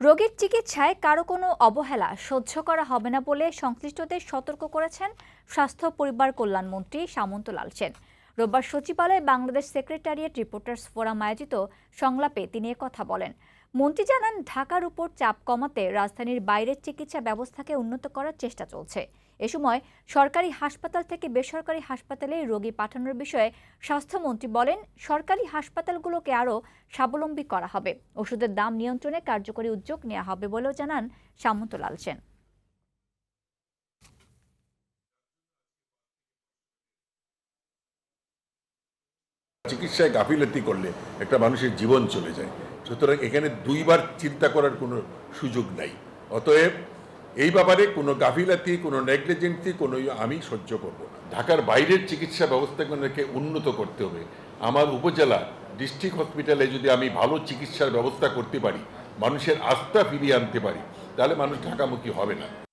রোগীর চিকিৎসায় কারও কোনো অবহেলা সহ্য করা হবে না বলে সংশ্লিষ্টদের সতর্ক করেছেন স্বাস্থ্য পরিবার কল্যাণমন্ত্রী সামন্ত লাল সেন। রোববার সচিবালয়ে বাংলাদেশ সেক্রেটারিয়েট রিপোর্টার্স ফোরাম আয়োজিত সংলাপে তিনি কথা বলেন। মন্ত্রী জানান, ঢাকার উপর চাপ কমাতে রাজধানীর বাইরের চিকিৎসা ব্যবস্থাকে উন্নত করার চেষ্টা চলছে। এ সময় সরকারি হাসপাতাল থেকে বেসরকারি হাসপাতালে রোগী পাঠানোর বিষয়ে স্বাস্থ্যমন্ত্রী বলেন, সরকারি হাসপাতালগুলোকে আরও স্বাবলম্বী করা হবে। ওষুধের দাম নিয়ন্ত্রণে কার্যকরী উদ্যোগ নেওয়া হবে বলেও জানান সামন্তলাল সেন। চিকিৎসায় গাফিলতি করলে একটা মানুষের জীবন চলে যায়। সুতরাং এখানে দুইবার চিন্তা করার কোনো সুযোগ নাই। অতএব এই ব্যাপারে কোনো গাফিলাতি, কোনো নেগলিজেন্সি, কোনো ইয়ে আমি সহ্য করব না। ঢাকার বাইরের চিকিৎসা ব্যবস্থাগুলোকে উন্নত করতে হবে। আমার উপজেলা ডিস্ট্রিক্ট হসপিটালে যদি আমি ভালো চিকিৎসার ব্যবস্থা করতে পারি, মানুষের আস্থা ফিরিয়ে আনতে পারি, তাহলে মানুষ ঢাকামুখী হবে না।